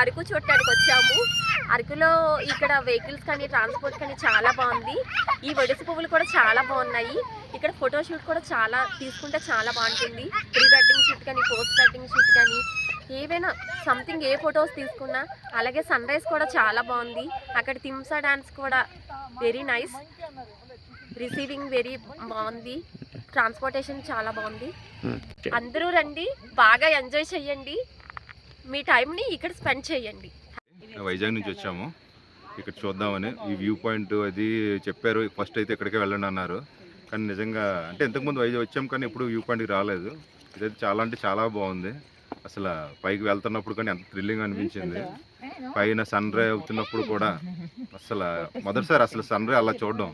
అరకు చూడటానికి వచ్చాము. అరకులో ఇక్కడ వెహికల్స్ కానీ ట్రాన్స్పోర్ట్ కానీ చాలా బాగుంది. ఈ ఒడిసి పువ్వులు కూడా చాలా బాగున్నాయి. ఇక్కడ ఫోటో షూట్ కూడా చాలా తీసుకుంటే చాలా బాగుంటుంది. ప్రీ వెడ్డింగ్ షూట్ కానీ పోస్ట్ వెడ్డింగ్ షూట్ కానీ ఏవైనా సంథింగ్ ఏ ఫొటోస్ తీసుకున్నా అలాగే సన్ రైజ్ కూడా చాలా బాగుంది. అక్కడ తిమ్సా డాన్స్ కూడా వెరీ నైస్. రిసీవింగ్ వెరీ బాగుంది. ట్రాన్స్పోర్టేషన్ చాలా బాగుంది. అందరూ రండి బాగా ఎంజాయ్ చేయండి మీ టైంని ఇక్కడ స్పెండ్ చేయండి. వైజాగ్ నుంచి వచ్చాము. ఇక్కడ చూద్దామని ఈ వ్యూ పాయింట్ అది చెప్పారు. ఫస్ట్ అయితే ఇక్కడికే వెళ్ళండి అన్నారు. కానీ నిజంగా అంటే ఇంతకుముందు వైజాగ్ వచ్చాం కానీ ఎప్పుడు వ్యూ పాయింట్కి రాలేదు. ఇదైతే చాలా అంటే చాలా బాగుంది. అసలు పైకి వెళ్తున్నప్పుడు కానీ ఎంత థ్రిల్లింగ్ అనిపించింది. పైన సన్ రే అవుతున్నప్పుడు కూడా అసలు మొదటిసారి అసలు సన్ రే అలా చూడడం.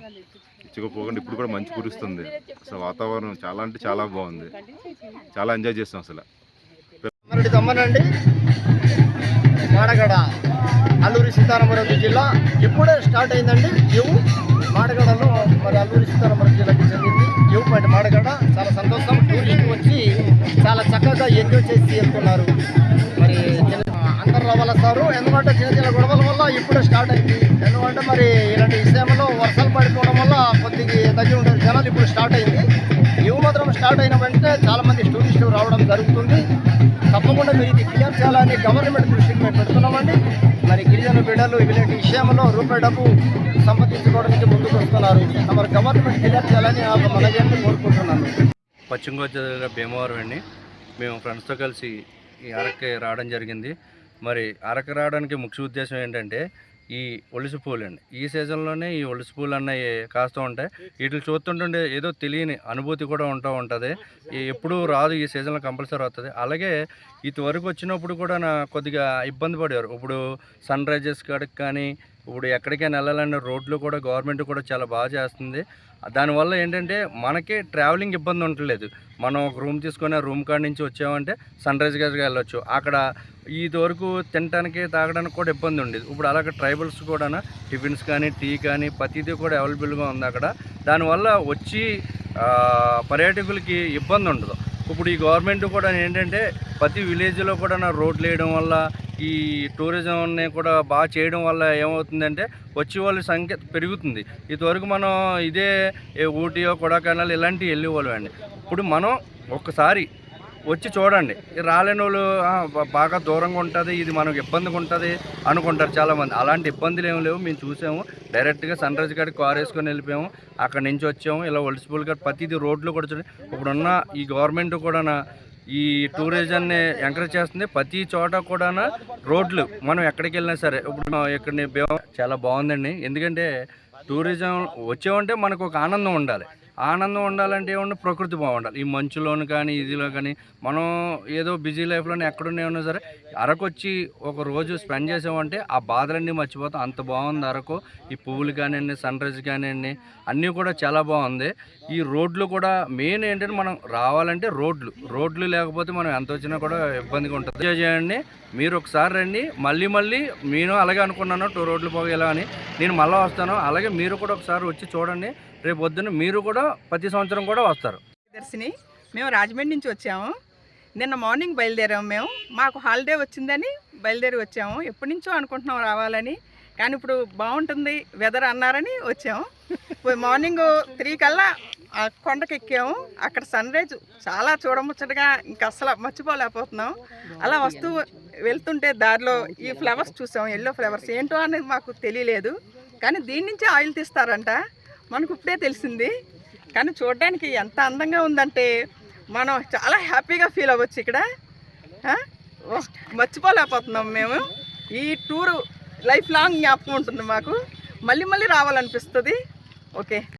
ఇచ్చుకోపోకుండా ఇప్పుడు కూడా మంచి కురుస్తుంది. అసలు వాతావరణం చాలా అంటే చాలా బాగుంది. చాలా ఎంజాయ్ చేస్తాం అసలు. మరటి తమ్మనండి మాడగడ అల్లూరి సీతారామరాజు జిల్లా. ఇప్పుడే స్టార్ట్ అయిందండి. జీవు మాడగడలో మరి అల్లూరి సీతారామరాజు జిల్లాకి చెందింది. View point Madagada. చాలా సంతోషం. టూరిస్ట్ వచ్చి చాలా చక్కగా ఎంజాయ్ చేసి వెళ్తున్నారు. మరి అందరు రావాలి సారు ఎందుకంటే చిన్న చిన్న గొడవల వల్ల ఇప్పుడే స్టార్ట్ అయింది. ఎందుకంటే మరి ఇలాంటి విషయంలో వర్షాలు పడిపోవడం వల్ల కొద్దిగా తగ్గి ఉంటుంది జనాలు ఇప్పుడు స్టార్ట్ అయింది. ఇవి మాత్రం స్టార్ట్ అయిన వెంటనే చాలామంది టూరిస్టులు రావడం జరుగుతుంది. తప్పకుండా మీరు ఇది క్లియర్ చేయాలని గవర్నమెంట్ దృష్టికి మేము పెడుతున్నామండి. మరి గిరిజన బిడ్డలు ఇలాంటి విషయంలో రూపాయి డబ్బు సంపాదించుకోవడానికి ముందుకు వస్తున్నారు. మరి గవర్నమెంట్ క్లియర్ చేయాలని ఆ మనజాన్ని కోరుకుంటున్నాను. పశ్చిమ గోదావరి జిల్లా భీమవరం అండి. మేము ఫ్రెండ్స్తో కలిసి ఈ అరకు రావడం జరిగింది. మరి అరకు రావడానికి ముఖ్య ఉద్దేశం ఏంటంటే ఈ ఒలిసి పూలు అండి ఈ సీజన్లోనే ఈ ఒలిసి పూలు అన్నవి కాస్తూ ఉంటాయి. వీటిని చూస్తుంటుండే ఏదో తెలియని అనుభూతి కూడా ఉంటూ ఉంటుంది. ఎప్పుడూ రాదు ఈ సీజన్లో కంపల్సరీ వస్తుంది అలాగే ఇది వరకు వచ్చినప్పుడు కూడా నా కొద్దిగా ఇబ్బంది పడేవారు. ఇప్పుడు సన్ రైజెస్ కాడికి కానీ ఇప్పుడు ఎక్కడికైనా వెళ్ళాలన్న రోడ్లు కూడా గవర్నమెంట్ కూడా చాలా బాగా చేస్తుంది. దానివల్ల ఏంటంటే మనకి ట్రావెలింగ్ ఇబ్బంది ఉండట్లేదు. మనం ఒక రూమ్ తీసుకొని ఆ రూమ్ కాడ నుంచి వచ్చామంటే సన్ రైజ్ గారికి వెళ్ళొచ్చు. అక్కడ ఇది వరకు తినడానికి తాగడానికి కూడా ఇబ్బంది ఉండేది. ఇప్పుడు అలాగే ట్రైబల్స్ కూడా టిఫిన్స్ కానీ టీ కానీ ప్రతిదీ కూడా అవైలబుల్గా ఉంది అక్కడ. దానివల్ల వచ్చి పర్యాటకులకి ఇబ్బంది ఉండదు. ఇప్పుడు ఈ గవర్నమెంట్ కూడా ఏంటంటే ప్రతి విలేజ్లో కూడా రోడ్లు వేయడం వల్ల ఈ టూరిజంని కూడా బాగా చేయడం వల్ల ఏమవుతుందంటే వచ్చే వాళ్ళ సంఖ్య పెరుగుతుంది. ఇదివరకు మనం ఇదే ఊటీయో కొడైకెనాల్ ఇలాంటివి వెళ్ళేవాళ్ళం అండి. ఇప్పుడు మనం ఒక్కసారి వచ్చి చూడండి. రాలేని వాళ్ళు బాగా దూరంగా ఉంటుంది ఇది మనకు ఇబ్బందిగా ఉంటుంది అనుకుంటారు చాలామంది. అలాంటి ఇబ్బందులు ఏమి లేవు. మేము చూసాము డైరెక్ట్గా సన్ రైజ్ కాడికి కార్ వేసుకొని వెళ్ళిపోయాము. అక్కడ నుంచి వచ్చాము. ఇలా ఒలిసిపూల్ కాడ ప్రతిదీ రోడ్లు కూడా చూడండి ఇప్పుడున్న ఈ గవర్నమెంట్ కూడా ఈ టూరిజాన్ని ఎంకరేజ్ చేస్తుంది. ప్రతి చోట కూడా రోడ్లు మనం ఎక్కడికి వెళ్ళినా సరే. ఇప్పుడు ఇక్కడ చాలా బాగుందండి. ఎందుకంటే టూరిజం వచ్చామంటే మనకు ఒక ఆనందం ఉండాలి. ఆనందం ఉండాలంటే ఏమన్నా ప్రకృతి బాగుండాలి. ఈ మంచులోను కానీ ఇదిలో కానీ మనం ఏదో బిజీ లైఫ్లోనే ఎక్కడున్నా ఉన్నా సరే అరకు వచ్చి ఒక రోజు స్పెండ్ చేసామంటే ఆ బాధలన్నీ మర్చిపోతాం. అంత బాగుంది అరకు. ఈ పువ్వులు కానివ్వండి సన్ రైజ్ కానివ్వండి అన్నీ కూడా చాలా బాగుంది. ఈ రోడ్లు కూడా మెయిన్ ఏంటంటే మనం రావాలంటే రోడ్లు. రోడ్లు లేకపోతే మనం ఎంత వచ్చినా కూడా ఇబ్బందిగా ఉంటుంది. ఎంజాయ్ చేయండి. మీరు ఒకసారి రండి. మళ్ళీ మళ్ళీ నేను అలాగే అనుకున్నాను. టూ రోడ్లు పోగేలా అని. నేను మళ్ళీ వస్తాను. అలాగే మీరు కూడా ఒకసారి వచ్చి చూడండి. రేపు పొద్దున్న మీరు కూడా ప్రతి సంవత్సరం కూడా వస్తారు. దర్శిని మేము రాజమండ్రి నుంచి వచ్చాము. నిన్న మార్నింగ్ బయలుదేరాము మేము. మాకు హాలిడే వచ్చిందని బయలుదేరి వచ్చాము. ఎప్పటి నుంచో అనుకుంటున్నాం రావాలని. కానీ ఇప్పుడు బాగుంటుంది వెదర్ అన్నారని వచ్చాము. మార్నింగ్ త్రీ కల్లా ఆ కొండకి ఎక్కాము. అక్కడ సన్ రైజ్ చాలా చూడముచ్చటగా ఇంకా అసలు మర్చిపోలేకపోతున్నాం. అలా వస్తూ వెళ్తుంటే దారిలో ఈ ఫ్లవర్స్ చూసాం ఎల్లో ఫ్లవర్స్ ఏంటో అనేది మాకు తెలియలేదు. కానీ దీని నుంచి ఆయిల్ తీస్తారంట. మనకు ఇప్పుడే తెలిసింది. కానీ చూడడానికి ఎంత అందంగా ఉందంటే మనం చాలా హ్యాపీగా ఫీల్ అవ్వచ్చు ఇక్కడ. ఓ, మర్చిపోలేకపోతున్నాం మేము. ఈ టూరు లైఫ్ లాంగ్ జ్ఞాపకం ఉంటుంది మాకు. మళ్ళీ మళ్ళీ రావాలనిపిస్తుంది. ఓకే.